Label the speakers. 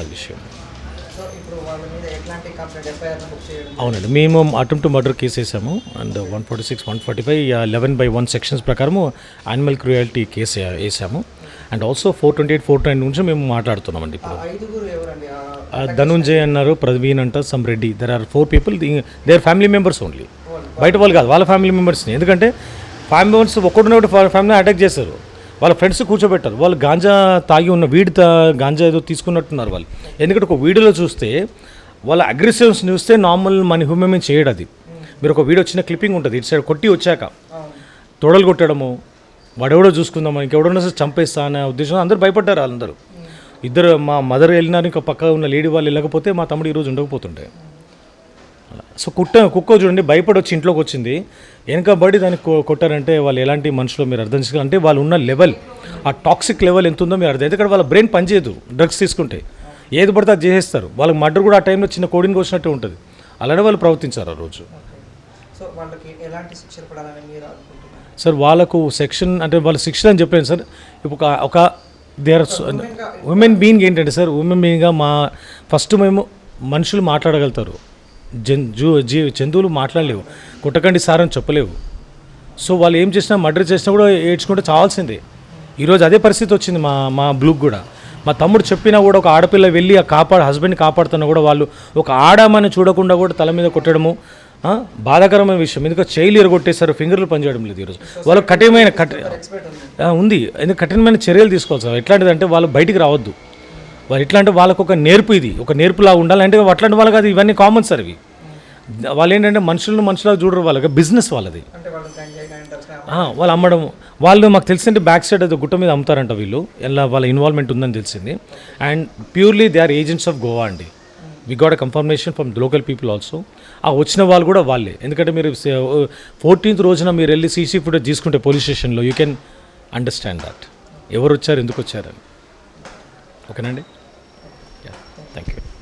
Speaker 1: అది విషయం. అవునండి. మేము అటెంప్ట్ మర్డర్ కేసు వేసాము. And one forty six one forty five eleven by one sections ప్రకారము యానిమల్ క్రూయాలిటీ కేసు వేసాము. And also four twenty eight four twenty నుంచి మేము మాట్లాడుతున్నామండి ఇప్పుడు. ధనుంజయ్ అన్నారు ప్రవీణ్ అంట some Reddy there are four people they are family members only బయట వాళ్ళు కాదు వాళ్ళ ఫ్యామిలీ మెంబర్స్ని ఎందుకంటే ఫ్యామిలీ మెంబర్స్ ఒకటి ఫ్యామిలీ అటాక్ చేస్తారు వాళ్ళ ఫ్రెండ్స్ కూర్చోబెట్టారు. వాళ్ళు గాంజా తాగి ఉన్న వీడి తా గాంజా ఏదో తీసుకున్నట్టున్నారు వాళ్ళు. ఎందుకంటే ఒక వీడియోలో చూస్తే వాళ్ళ అగ్రెసివ్స్ చూస్తే నార్మల్ మన హ్యూమన్ చేయడు అది. మీరు ఒక వీడియో చిన్న క్లిప్పింగ్ ఉంటుంది. ఇటు సైడ్ కొట్టి వచ్చాక తొడలు కొట్టడము వాడెవడో చూసుకుందాం ఇంకెవడన్నా సరే చంపేస్తా అనే ఉద్దేశం అందరూ భయపడ్డారు వాళ్ళందరూ. ఇద్దరు మా మదర్ వెళ్ళినారు ఇంకా పక్క ఉన్న లేడీ వాళ్ళు వెళ్ళకపోతే మా తమ్ముడు ఈరోజు ఉండకపోతుండే. సో కుట్ట కుక్క చూడండి భయపడి వచ్చి ఇంట్లోకి వచ్చింది. వెనకబడి దాన్ని కొట్టారంటే వాళ్ళు ఎలాంటి మనుషులు మీరు అర్థం చేసుకోవాలి అంటే వాళ్ళు ఉన్న లెవెల్ ఆ టాక్సిక్ లెవెల్ ఎంత ఉందో మీరు అర్థం ఎందుకంటే వాళ్ళ బ్రెయిన్ పనిచేయదు డ్రగ్స్ తీసుకుంటే. ఏది పడితే అది చేసేస్తారు. వాళ్ళకి మర్డర్ కూడా ఆ టైంలో చిన్న కోడిని కోసినట్టు ఉంటుంది. అలానే వాళ్ళు ప్రవర్తించారు ఆ రోజు. సార్ వాళ్ళకు సెక్షన్ అంటే వాళ్ళ శిక్షణ అని చెప్పలేను సార్. ఇప్పుడు ఒక ఒక దేర్ ఉమెన్ బీయింగ్ ఏంటంటే సార్ ఉమెన్ బీయింగ్గా మా ఫస్ట్ మేము మనుషులు మాట్లాడగలుగుతారు. జన్ జూ జీ జంతువులు మాట్లాడలేవు. కుట్టకండి సార్ అని చెప్పలేవు. సో వాళ్ళు ఏం చేసినా మర్డర్ చేసినా కూడా ఏడ్చుకుంటే చావాల్సిందే. ఈరోజు అదే పరిస్థితి వచ్చింది మా మా బ్లూక్ కూడా. మా తమ్ముడు చెప్పినా కూడా ఒక ఆడపిల్ల వెళ్ళి ఆ కాపాడు హస్బెండ్ని కాపాడుతున్నా కూడా వాళ్ళు ఒక ఆడామని చూడకుండా కూడా తల మీద కొట్టడము బాధాకరమైన విషయం. ఎందుకంటే చైలు ఎరగొట్టేశారు ఫింగర్లు పనిచేయడం లేదు ఈరోజు. వాళ్ళు కఠినమైన
Speaker 2: కఠిన ఉంది
Speaker 1: ఆ, ఉంది. ఎందుకు కఠినమైన చర్యలు తీసుకోవాలి సార్. ఎట్లాంటిదంటే వాళ్ళు బయటికి రావద్దు. అంటే వాళ్ళకు ఒక నేర్పు ఇది ఒక నేర్పులా ఉండాలి. అంటే అట్లాంటి వాళ్ళకి అది ఇవన్నీ కామన్ సార్ ఇవి. వాళ్ళు ఏంటంటే మనుషులను మనుషులా చూడరు వాళ్ళకి బిజినెస్ వాళ్ళది. వాళ్ళు అమ్మడం వాళ్ళు మాకు తెలిసింటే బ్యాక్ సైడ్ అది గుట్ట మీద అమ్ముతారంట వీళ్ళు. ఎలా వాళ్ళ ఇన్వాల్వ్మెంట్ ఉందని తెలిసింది. And purely they are agents of Goa అండి. We got a confirmation from local people also ఆ వచ్చిన వాళ్ళు కూడా వాళ్ళే. ఎందుకంటే మీరు ఫోర్టీన్త్ రోజున మీరు వెళ్ళి సీసీ ఫుటేజ్ తీసుకుంటే పోలీస్ స్టేషన్లో యూ కెన్ అండర్స్టాండ్ దట్ ఎవరు వచ్చారు ఎందుకు వచ్చారని. ఓకేనండి.